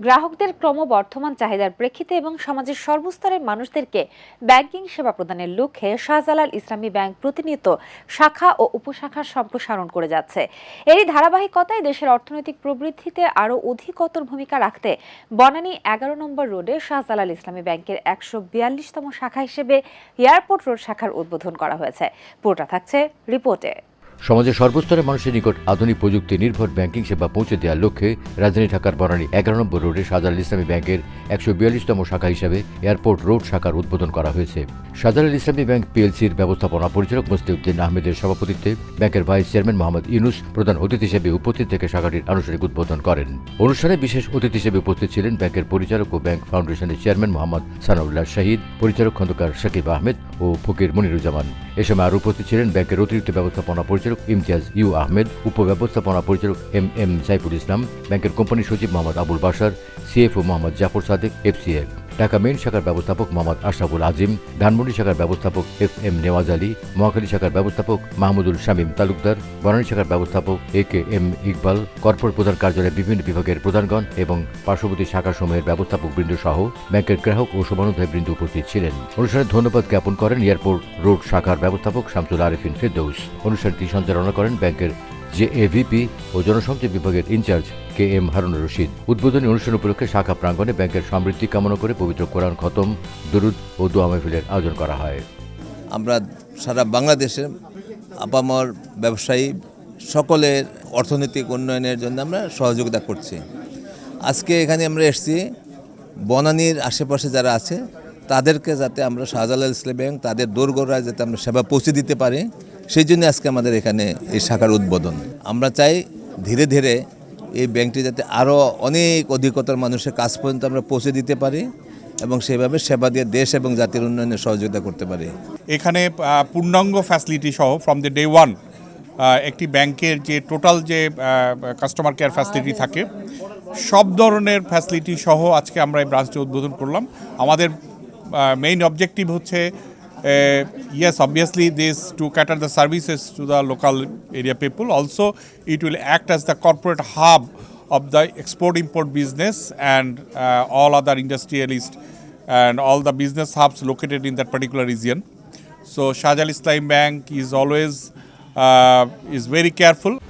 গ্রাহকদের ক্রমবর্ধমান চাহিদার প্রেক্ষিতে এবং সমাজের সর্বস্তরের মানুষদেরকে ব্যাংকিং সেবা প্রদানের লক্ষ্যে শাহজালাল ইসলামী ব্যাংক প্রতিনিয়ত শাখা ও উপশাখার সম্প্রসারণ করে যাচ্ছে। এরই ধারাবাহিকতায় দেশের অর্থনৈতিক প্রবৃদ্ধিতে আরও অধিকতর ভূমিকা রাখতে বনানী এগারো নম্বর রোডে শাহজালাল ইসলামী ব্যাংকের একশো বিয়াল্লিশতম শাখা হিসেবে এয়ারপোর্ট রোড শাখার উদ্বোধন করা হয়েছে। পুরোটা থাকছে রিপোর্টে। সমাজের সর্বস্তরের মানুষের নিকট আধুনিক প্রযুক্তি নির্ভর ব্যাংকিং সেবা পৌঁছে দেওয়ার লক্ষ্যে রাজধানী ঢাকার বনানী এগারো নম্বর রোডে শাহজালাল ইসলামী ব্যাংকের একশো বিয়াল্লিশতম শাখা হিসাবে এয়ারপোর্ট রোড শাখার উদ্বোধন করা হয়েছে। শাহজালাল ইসলামী ব্যাংক পিএলসির ব্যবস্থাপনা পরিচালক মুস্তিউদ্দিন আহমেদের সভাপতিত্বে ব্যাংকের ভাইস চেয়ারম্যান মোহাম্মদ ইউনুস প্রধান অতিথি হিসেবে উপস্থিত থেকে শাখাটির আনুষ্ঠানিক উদ্বোধন করেন। অনুষ্ঠানে বিশেষ অতিথি হিসেবে উপস্থিত ছিলেন ব্যাংকের পরিচালক ও ব্যাংক ফাউন্ডেশনের চেয়ারম্যান মোহাম্মদ সানাউল্লাহ শাহিদ, পরিচালক খন্দকার শাকিব আহমেদ ও ফকির মনিরুজ্জামান। এ সময় আরও উপস্থিত ছিলেন ব্যাংকের অতিরিক্ত ব্যবস্থাপনা পরিচালক ইমতিয়াজ ইউ আহমেদ, উপব্যবস্থাপনা পরিচালক এম এম সাইফুল ইসলাম, ব্যাংকের কোম্পানি সচিব Mohammad Abul Basar CFO Mohammad Jafar Sadek FCA Dhaka main শাখার ব্যবস্থাপক মোহাম্মদ আশরাফুল আজিম, ধানমন্ডি শাখার ব্যবস্থাপক এফ এম নেওয়াজ আলী মহাখালী শাখার ব্যবস্থাপক মাহমুদুল শামীম তালুকদার, বনানী শাখার ব্যবস্থাপক A K M Iqbal, corporate প্রধান কার্যালয়ের বিভিন্ন বিভাগের প্রধানগণ এবং পার্শ্ববর্তী শাখাসমূহের ব্যবস্থাপক বৃন্দ সহ ব্যাংকের গ্রাহক ও শুভানুধ্যায় বৃন্দ উপস্থিত ছিলেন। অনুষ্ঠানে ধন্যবাদ জ্ঞাপন করেন এয়ারপোর্ট রোড শাখার ব্যবস্থাপক শামসুল আরিফিন ফেরদৌস। অনুষ্ঠানটি সঞ্চালনা করেন ব্যাংকের জে এভিপি ও জনসংযোগ বিভাগের incharge K M Harunur Rashid. উদ্বোধনী অনুষ্ঠান উপলক্ষে শাখা প্রাঙ্গণে ব্যাংকের সমৃদ্ধি কামনা করে পবিত্র কোরআন খতম, দরুদ ও দোয়া মাহফিলের আয়োজন করা হয়। আমরা সারা বাংলাদেশে আপামর ব্যবসায়ী সকলের অর্থনৈতিক উন্নয়নের জন্য আমরা সহযোগিতা করছি। আজকে এখানে আমরা এসেছি। বনানীর আশেপাশে যারা আছে, তাদেরকে যাতে আমরা শাহজালাল ইসলাম ব্যাংক, তাদের দোরগোড়ায় যাতে আমরা সেবা পৌঁছে দিতে পারি। সেই জন্য আজকে আমাদের এখানে এই শাখার উদ্বোধন। আমরা চাই ধীরে ধীরে এই ব্যাংকটি যাতে আরও অনেক অধিকতর মানুষের কাজ পর্যন্ত আমরা পৌঁছে দিতে পারি এবং সেভাবে সেবা দিয়ে দেশ এবং জাতির উন্নয়নে সহযোগিতা করতে পারি। এখানে পূর্ণাঙ্গ ফ্যাসিলিটি সহ ফ্রম দ্য ডে ওয়ান একটি ব্যাংকের যে টোটাল যে কাস্টমার কেয়ার ফ্যাসিলিটি থাকে, সব ধরনের ফ্যাসিলিটি সহ আজকে আমরা এই ব্রাঞ্চটি উদ্বোধন করলাম। আমাদের মেইন অবজেক্টিভ হচ্ছে Uh, yes, obviously this to cater the services to the local area people. Also, it will act as the corporate hub of the export-import business and uh, all other industrialists and all the business hubs located in that particular region. So Shahjal Islam Bank is always uh, is very careful.